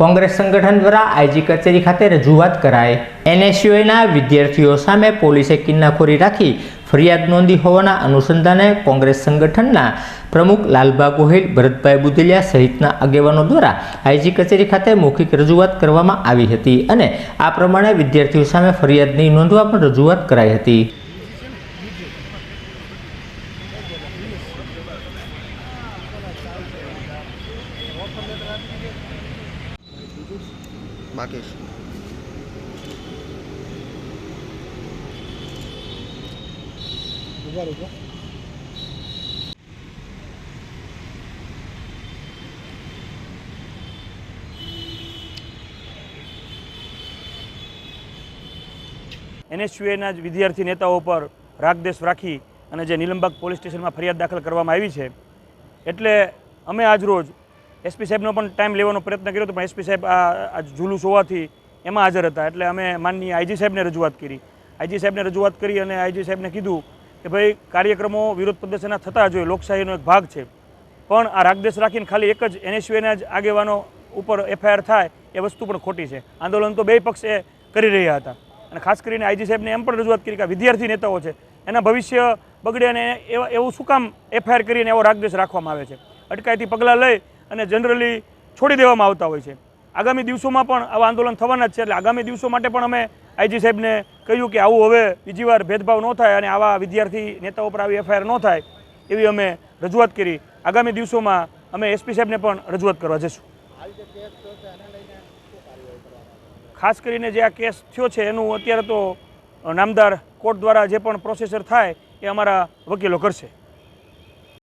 કોંગ્રેસ સંગઠન દ્વારા આઈજી કચેરી ખાતે રજૂઆત કરાઈ. એનએસયુએના વિદ્યાર્થીઓ સામે પોલીસે કિન્નાખોરી રાખી ફરિયાદ નોંધી હોવાના અનુસંધાને કોંગ્રેસ સંગઠનના પ્રમુખ લાલબા ગોહિલ, ભરતભાઈ બુદેલિયા સહિતના આગેવાનો દ્વારા આઈજી કચેરી ખાતે મૌખિક રજૂઆત કરવામાં આવી હતી અને આ પ્રમાણે વિદ્યાર્થીઓ સામે ફરિયાદ નહીં નોંધવા પણ રજૂઆત કરાઈ હતી. માગીશ એનએસયુએના જ વિદ્યાર્થી નેતાઓ પર રાગદેશ રાખી અને જે નીલમબાગ પોલીસ સ્ટેશનમાં ફરિયાદ દાખલ કરવામાં આવી છે એટલે અમે આજ રોજ એસપી સાહેબનો પણ ટાઈમ લેવાનો પ્રયત્ન કર્યો હતો, પણ એસપી સાહેબ આ જુલુસ હોવાથી એમાં હાજર હતા. એટલે અમે માનનીય આઈજી સાહેબને રજૂઆત કરી. આઈજી સાહેબને રજૂઆત કરી અને આઈજી સાહેબને કીધું કે ભાઈ, કાર્યક્રમો વિરોધ પ્રદર્શનના થતા હોય, લોકશાહીનો એક ભાગ છે. પણ આ રાગદેશ રાખીને ખાલી એક જ એનએસયુએના જ આગેવાનો ઉપર એફઆઈઆર થાય, એ વસ્તુ પણ ખોટી છે. આંદોલન તો બે પક્ષે કરી રહ્યા હતા. અને ખાસ કરીને આઈજી સાહેબને એમ પણ રજૂઆત કરી કે વિદ્યાર્થી નેતાઓ છે, એના ભવિષ્ય બગડે અને એવા એવું શું કામ એફઆઈઆર કરીને એવો રાગદેશ રાખવામાં આવે છે? અટકાયતી પગલાં લઈ અને જનરલી છોડી દેવામાં આવતા હોય છે. આગામી દિવસોમાં પણ આવા આંદોલન થવાના જ છે. એટલે આગામી દિવસો માટે પણ અમે આઈજી સાહેબને કહ્યું કે આવું હવે બીજી વાર ભેદભાવ ન થાય અને આવા વિદ્યાર્થી નેતાઓ પર આવી એફઆઈઆર ન થાય એવી અમે રજૂઆત કરી. આગામી દિવસોમાં અમે એસપી સાહેબને પણ રજૂઆત કરવા જઈશું. ખાસ કરીને જે આ કેસ થયો છે, એનું અત્યારે તો નામદાર કોર્ટ દ્વારા જે પણ પ્રોસેસર થાય એ અમારા વકીલો કરશે.